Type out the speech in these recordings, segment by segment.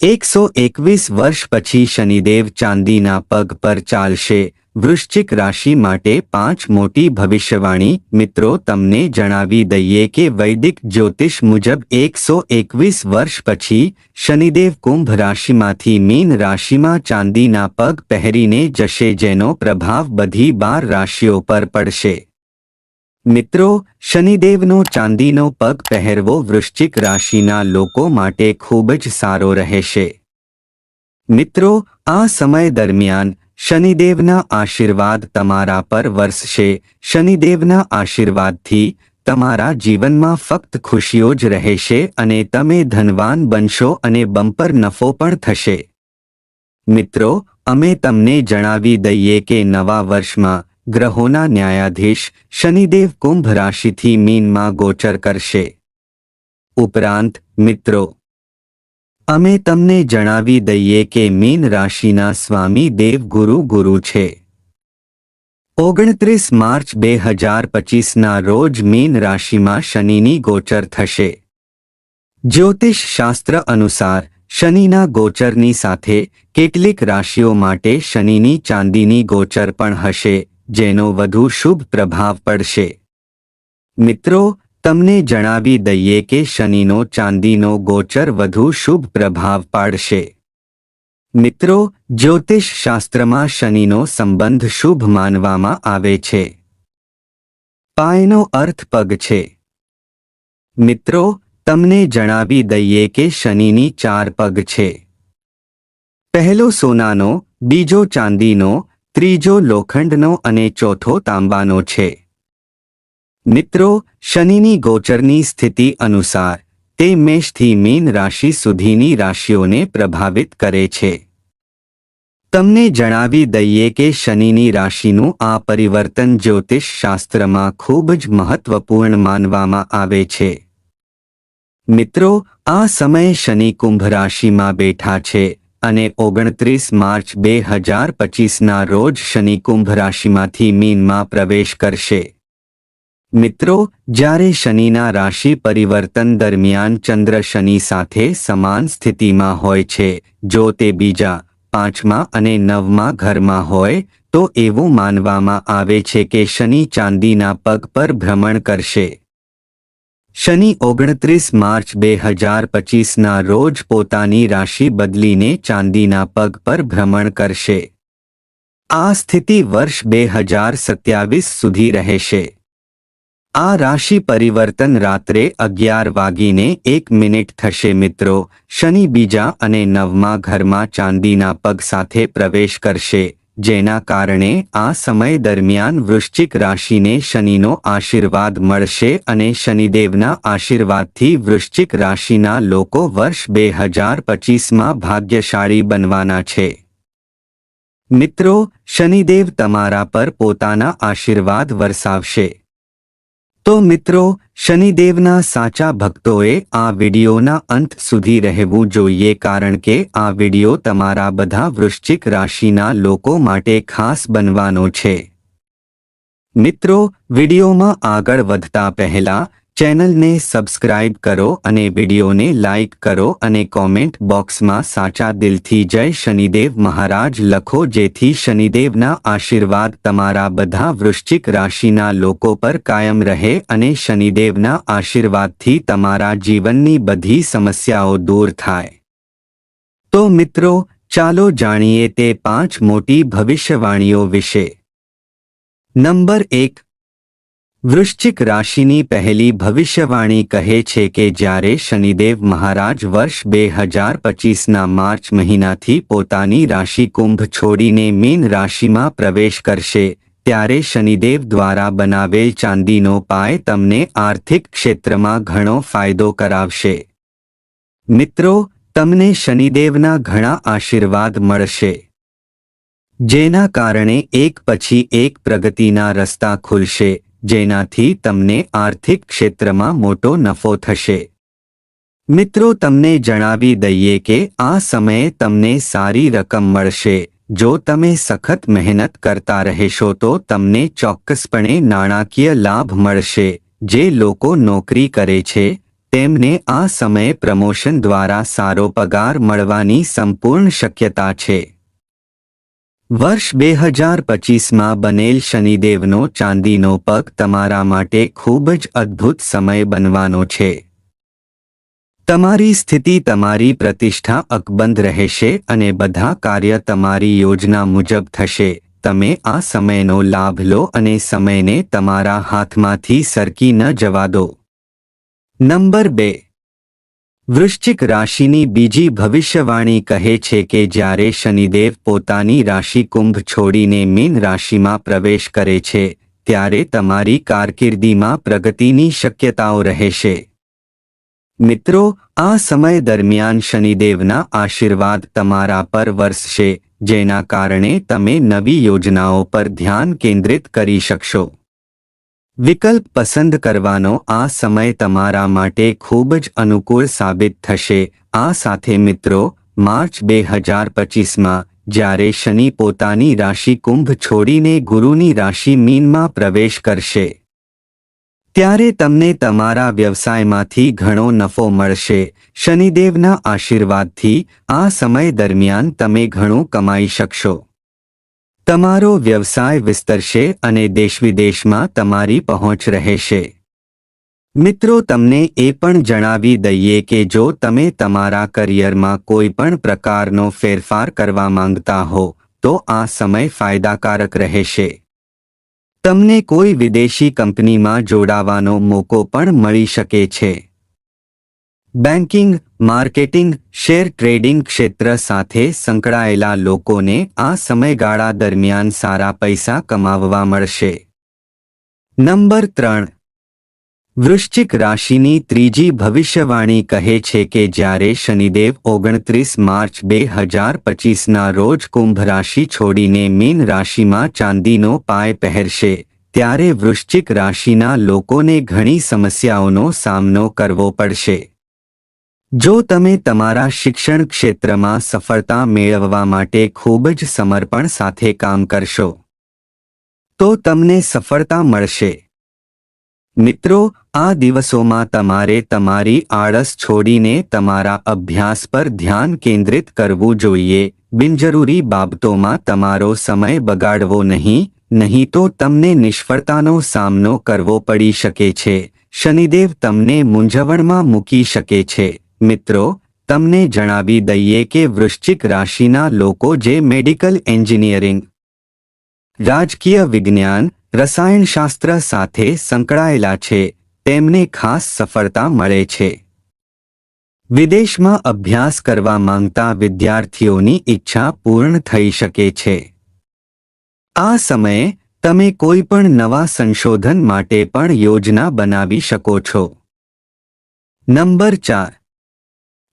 એકસો એકવીસ વર્ષ પછી શનિદેવ ચાંદીના પગ પર ચાલશે. વૃશ્ચિક રાશિ માટે પાંચ મોટી ભવિષ્યવાણી. મિત્રો, તમને જણાવી દઈએ કે વૈદિક જ્યોતિષ મુજબ એકસો એકવીસ વર્ષ પછી શનિદેવ કુંભ રાશિમાંથી મીન રાશિમાં ચાંદીના પગ પહેરીને જશે, જેનો પ્રભાવ બધી બાર રાશિઓ પર પડશે. મિત્રો, શનિદેવનો ચાંદીનો પગ પહેરવો વૃશ્ચિક રાશિના લોકો માટે ખૂબ જ સારો રહેશે. મિત્રો, આ સમય દરમિયાન શનિદેવના આશીર્વાદ તમારા પર વરસશે. શનિદેવના આશીર્વાદથી તમારા જીવનમાં ફક્ત ખુશીઓ જ રહેશે અને તમે ધનવાન બનશો અને બમ્પર નફો પણ થશે. મિત્રો, અમે તમને જણાવી દઈએ કે નવા વર્ષમાં ગ્રહોના ન્યાયાધીશ શનિદેવ કુંભ રાશિથી મીનમાં ગોચર કરશે. ઉપરાંત, મિત્રો, અમે તમને જણાવી દઈએ કે મીન રાશિના સ્વામી દેવ ગુરુ ગુરુ છે. ઓગણત્રીસ માર્ચ બે હજાર પચીસના રોજ મીન રાશિમાં શનિની ગોચર થશે. જ્યોતિષ શાસ્ત્ર અનુસાર, શનિના ગોચરની સાથે કેટલીક રાશિઓ માટે શનિની ચાંદીની ગોચર પણ હશે. જેનો વધુ શુભ પ્રભાવ પડશે. મિત્રો, તમને જણાવી દઈએ કે શનિનો ચાંદીનો ગોચર વધુ શુભ પ્રભાવ પાડશે. મિત્રો, જ્યોતિષ શાસ્ત્રમાં શનિનો સંબંધ શુભ માનવામાં આવે છે. પાયનો અર્થ પગ છે. મિત્રો, તમને જણાવી દઈએ કે શનિની ચાર પગ છે. પહેલો સોનાનો, બીજો ચાંદીનો ત્રીજો લોખંડનો અને ચોથો તાંબાનો છે. મિત્રો, શનિની ગોચરની સ્થિતિ અનુસાર, તે મેષથી મીન રાશિ સુધીની રાશિઓને પ્રભાવિત કરે છે. તમને જણાવી દઈએ કે શનિની રાશિનું આ પરિવર્તન જ્યોતિષ શાસ્ત્રમાં ખૂબ જ મહત્વપૂર્ણ માનવામાં આવે છે. મિત્રો, આ સમયે શનિ કુંભ રાશિમાં બેઠા છે. અને ઓગણત્રીસ માર્ચ બે હજાર પચીસના રોજ શનિ કુંભ રાશિમાંથી મીનમાં પ્રવેશ કરશે. મિત્રો, જ્યારે શનિના રાશિ પરિવર્તન દરમિયાન ચંદ્ર શનિ સાથે સમાન સ્થિતિમાં હોય છે, જો તે બીજા, પાંચમા અને નવમા ઘરમાં હોય, તો એવું માનવામાં આવે છે કે શનિ ચાંદીના પગ પર ભ્રમણ કરશે. શનિ ઓગણત્રીસ માર્ચ બે હજાર પચીસના રોજ પોતાની રાશિ બદલીને ચાંદીના પગ પર ભ્રમણ કરશે. આ સ્થિતિ વર્ષ બે હજાર સત્યાવીસ સુધી રહેશે. આ રાશિ પરિવર્તન રાત્રે અગિયાર વાગીને એક મિનિટ થશે મિત્રો. શનિ બીજા અને નવમા ઘરમાં ચાંદીના પગ સાથે પ્રવેશ કરશે. જેના કારણે આ સમય દરમિયાન વૃશ્ચિક રાશિને શનિનો આશીર્વાદ મળશે અને શનિદેવના આશીર્વાદથી વૃશ્ચિક રાશિના લોકો વર્ષ બે હજાર પચીસમાં ભાગ્યશાળી બનવાના છે. મિત્રો, શનિદેવ તમારા પર પોતાના આશીર્વાદ વરસાવશે. તો મિત્રો, શનિદેવના સાચા ભક્તોએ આ વિડીયોના અંત સુધી રહેવું જોઈએ કારણ કે આ વીડિયો તમારા બધા વૃશ્ચિક રાશિના લોકો માટે ખાસ બનવાનો છે. મિત્રો, વિડીયોમાં આગળ વધતા પહેલા ચેનલને સબસ્ક્રાઇબ કરો અને વિડીયોને લાઇક કરો અને કોમેન્ટ બોક્સમાં સાચા દિલથી જય શનિદેવ મહારાજ લખો જેથી શનિદેવના આશીર્વાદ તમારા બધા વૃશ્ચિક રાશિના લોકો પર કાયમ રહે અને શનિદેવના આશીર્વાદથી તમારા જીવનની બધી સમસ્યાઓ દૂર થાય. તો મિત્રો, ચાલો જાણીએ તે પાંચ મોટી ભવિષ્યવાણીઓ વિશે. નંબર એક વૃશ્ચિક રાશિની પહેલી ભવિષ્યવાણી કહે છે કે જ્યારે શનિદેવ મહારાજ વર્ષ બે હજાર પચીસના માર્ચ મહિનાથી પોતાની રાશિ કુંભ છોડીને મીન રાશિમાં પ્રવેશ કરશે, ત્યારે શનિદેવ દ્વારા બનાવેલ ચાંદીનો પાય તમને આર્થિક ક્ષેત્રમાં ઘણો ફાયદો કરાવશે. મિત્રો, તમને શનિદેવના ઘણા આશીર્વાદ મળશે. જેના કારણે એક પછી એક પ્રગતિના રસ્તા ખુલશે. જેનાથી તમને આર્થિક ક્ષેત્રમાં મોટો નફો થશે. મિત્રો, તમને જણાવી દઈએ કે આ સમયે તમને સારી રકમ મળશે. જો તમે સખત મહેનત કરતા રહેશો તો તમને ચોક્કસપણે નાણાકીય લાભ મળશે. જે લોકો નોકરી કરે છે, તેમને આ સમયે પ્રમોશન દ્વારા સારો પગાર મળવાની સંપૂર્ણ શક્યતા છે. વર્ષ બે હજાર પચીસમાં બનેલ શનિદેવનો ચાંદીનો પગ તમારા માટે ખૂબ જ અદ્ભુત સમય બનવાનો છે. તમારી સ્થિતિ તમારી પ્રતિષ્ઠા અકબંધ રહેશે અને બધા કાર્ય તમારી યોજના મુજબ થશે. તમે આ સમયનો લાભ લો અને સમયને તમારા હાથમાંથી સરકી ન જવા દો. નંબર બે. વૃશ્ચિક રાશિની બીજી ભવિષ્યવાણી કહે છે કે જ્યારે શનિદેવ પોતાની રાશિ કુંભ છોડીને મીન રાશિમાં પ્રવેશ કરે છે, ત્યારે તમારી કારકિર્દીમાં પ્રગતિની શક્યતાઓ રહેશે. મિત્રો, આ સમય દરમિયાન શનિદેવના આશીર્વાદ તમારા પર વરસશે, જેના કારણે તમે નવી યોજનાઓ પર ધ્યાન કેન્દ્રિત કરી શકશો. વિકલ્પ પસંદ કરવાનો આ સમય તમારા માટે ખૂબ જ અનુકૂળ સાબિત થશે. આ સાથે મિત્રો, માર્ચ બે હજાર પચીસમાં, જ્યારે શનિ પોતાની રાશિ કુંભ છોડીને ગુરુની રાશિ મીનમાં પ્રવેશ કરશે. ત્યારે તમને તમારા વ્યવસાયમાંથી ઘણો નફો મળશે. શનિદેવના આશીર્વાદથી આ સમય દરમિયાન તમે ઘણું કમાઈ શકશો. તમારો વ્યવસાય વિસ્તરશે અને દેશ વિદેશમાં તમારી પહોંચ રહેશે. મિત્રો, તમને એ પણ જણાવી દઈએ કે જો તમે તમારા કરિયરમાં કોઈ પણ પ્રકારનો ફેરફાર કરવા માંગતા હો, તો આ સમય ફાયદાકારક રહેશે. તમને કોઈ વિદેશી કંપનીમાં જોડાવાનો મોકો પણ મળી શકે છે. બેન્કિંગ માર્કેટિંગ, શેર ટ્રેડિંગ ક્ષેત્ર સાથે સંકળાયેલા લોકોને આ સમયગાળા દરમિયાન સારા પૈસા કમાવવા મળશે. નંબર ત્રણ. વૃશ્ચિક રાશિની ત્રીજી ભવિષ્યવાણી કહે છે કે જ્યારે શનિદેવ ઓગણત્રીસ માર્ચ બે હજાર પચીસના રોજ કુંભ રાશિ છોડીને મીન રાશિમાં ચાંદીનો પાય પહેરશે, ત્યારે વૃશ્ચિક રાશિના લોકોને ઘણી સમસ્યાઓનો સામનો કરવો પડશે. જો તમે તમારા શિક્ષણ ક્ષેત્રમાં સફળતા મેળવવા માટે ખૂબ જ સમર્પણ સાથે કામ કરશો, તો તમને સફળતા મળશે. મિત્રો, આ દિવસોમાં તમારે તમારી આળસ છોડીને તમારા અભ્યાસ પર ધ્યાન કેન્દ્રિત કરવું જોઈએ. બિનજરૂરી બાબતોમાં તમારો સમય બગાડવો નહીં નહીં તો તમને નિષ્ફળતાનો સામનો કરવો પડી શકે છે. શનિદેવ તમને મૂંઝવણમાં મૂકી શકે છે. મિત્રો, તમને જણાવી દઈએ કે વૃશ્ચિક રાશિના લોકો જે મેડિકલ એન્જિનિયરિંગ, રાજકીય વિજ્ઞાન, રસાયણશાસ્ત્ર સાથે સંકળાયેલા છે, તેમને ખાસ સફળતા મળે છે. વિદેશમાં અભ્યાસ કરવા માંગતા વિદ્યાર્થીઓની ઈચ્છા પૂર્ણ થઈ શકે છે. આ સમયે, તમે કોઈ પણ નવા સંશોધન માટે પણ યોજના બનાવી શકો છો. નંબર ચાર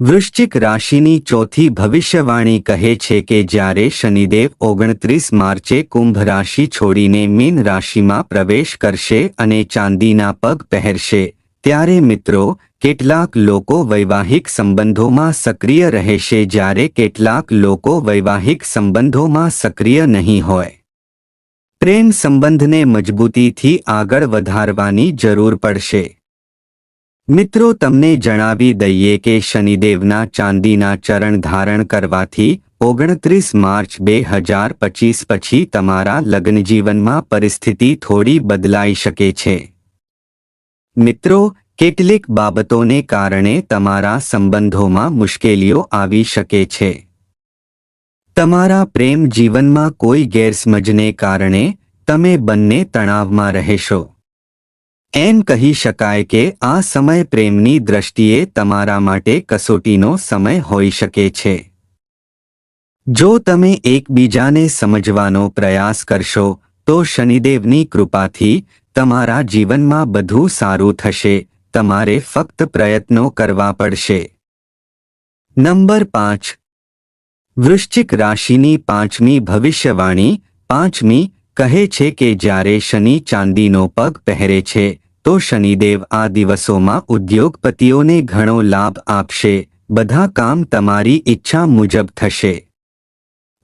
વૃશ્ચિક રાશિની ચોથી ભવિષ્યવાણી કહે છે કે જ્યારે શનિદેવ ઓગણત્રીસ માર્ચે કુંભ રાશિ છોડીને મીન રાશિમાં પ્રવેશ કરશે અને ચાંદીના પગ પહેરશે, ત્યારે મિત્રો, કેટલાક લોકો વૈવાહિક સંબંધોમાં સક્રિય રહેશે જ્યારે કેટલાક લોકો વૈવાહિક સંબંધોમાં સક્રિય નહીં હોય. પ્રેમ સંબંધને મજબૂતીથી આગળ વધારવાની જરૂર પડશે. મિત્રો, તમને જણાવી દઈએ કે શનિદેવના ચાંદીના ચરણ ધારણ કરવાથી ઓગણત્રીસ માર્ચ બે હજાર પચીસ પછી તમારા લગ્નજીવનમાં પરિસ્થિતિ થોડી બદલાઈ શકે છે. મિત્રો, કેટલીક બાબતોને કારણે તમારા સંબંધોમાં મુશ્કેલીઓ આવી શકે છે. તમારા પ્રેમ જીવનમાં કોઈ ગેરસમજને કારણે તમે બંને તણાવમાં રહેશો. એમ કહી શકાય કે આ સમય પ્રેમની દ્રષ્ટિએ તમારા માટે કસોટીનો સમય હોઈ શકે છે. જો તમે એકબીજાને સમજવાનો પ્રયાસ કરશો, તો શનિદેવની કૃપાથી તમારા જીવનમાં બધું સારું થશે, તમારે ફક્ત પ્રયત્નો કરવા પડશે. નંબર પાંચ. વૃશ્ચિક રાશિની પાંચમી ભવિષ્યવાણી પાંચમી કહે છે કે જ્યારે શનિ ચાંદીનો પગ પહેરે છે તો શનિદેવ આ દિવસોમાં ઉદ્યોગપતિઓને ઘણો લાભ આપશે. બધા કામ તમારી ઈચ્છા મુજબ થશે.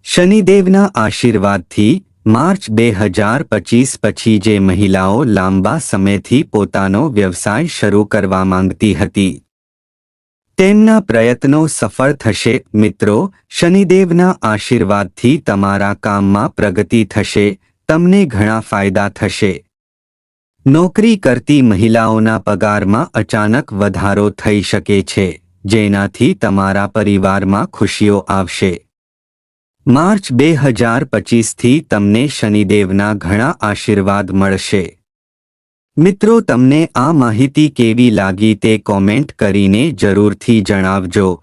શનિદેવના આશીર્વાદથી માર્ચ બે હજાર પચીસ પછી જે મહિલાઓ લાંબા સમયથી પોતાનો વ્યવસાય શરૂ કરવા માંગતી હતી. તેમના પ્રયત્નો સફળ થશે. મિત્રો, શનિદેવના આશીર્વાદથી તમારા કામમાં પ્રગતિ થશે. તમને ઘણા ફાયદા થશે. નોકરી કરતી મહિલાઓના પગારમાં અચાનક વધારો થઈ શકે છે, જેનાથી તમારા પરિવારમાં ખુશીઓ આવશે. માર્ચ બે હજાર પચીસથી તમને શનિદેવના ઘણા આશીર્વાદ મળશે. મિત્રો, તમને આ માહિતી કેવી લાગી તે કોમેન્ટ કરીને જરૂરથી જણાવજો.